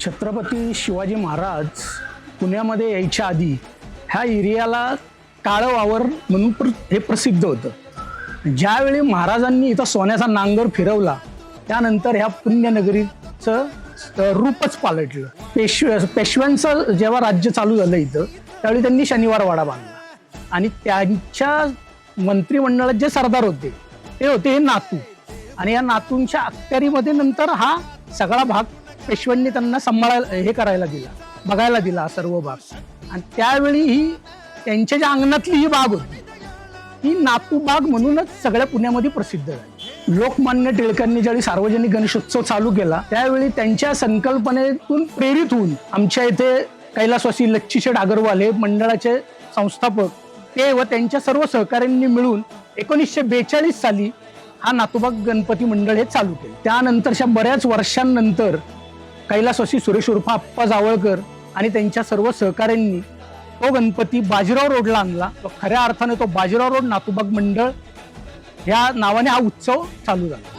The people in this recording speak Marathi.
छत्रपती शिवाजी महाराज पुण्यामध्ये यायच्या आधी ह्या एरियाला काळं वावर म्हणून प्र हे प्रसिद्ध होतं. ज्यावेळी महाराजांनी इथं सोन्याचा नांगर फिरवला त्यानंतर ह्या पुण्यनगरीचं रूपच पालटलं. पेशव पेशव्यांचं जेव्हा राज्य चालू झालं इथं त्यावेळी त्यांनी शनिवार वाडा बांधला. आणि त्यांच्या मंत्रिमंडळात जे सरदार होते ते होते हे नातू. आणि या नातूंच्या अखत्यारीमध्ये नंतर हा सगळा भाग पेशव्यांनी त्यांना सांभाळायला हे करायला दिला बघायला दिला सर्व भाग. आणि त्यावेळी ही त्यांच्या ज्या अंगणातली ही बाग होती ही नातू बाग म्हणूनच सगळ्या पुण्यामध्ये प्रसिद्ध झाली. लोकमान्य टिळकांनी ज्यावेळी सार्वजनिक गणेशोत्सव चालू केला त्यावेळी त्यांच्या संकल्पनेतून प्रेरित होऊन आमच्या इथे कैलासवासी लच्छीशेठ अगरवाल हे मंडळाचे संस्थापक ते व त्यांच्या सर्व सहकाऱ्यांनी मिळून एकोणीसशे बेचाळीस साली हा नातूबाग गणपती मंडळ हे चालू केलं. त्यानंतरच्या बऱ्याच वर्षांनंतर कैलासवासी सुरेश उर्फा अप्पा जावळकर आणि त्यांच्या सर्व सहकाऱ्यांनी तो गणपती बाजीराव रोडला आणला. तो खऱ्या अर्थाने तो बाजीराव रोड नातूबाग मंडळ या नावाने हा उत्सव चालू झाला.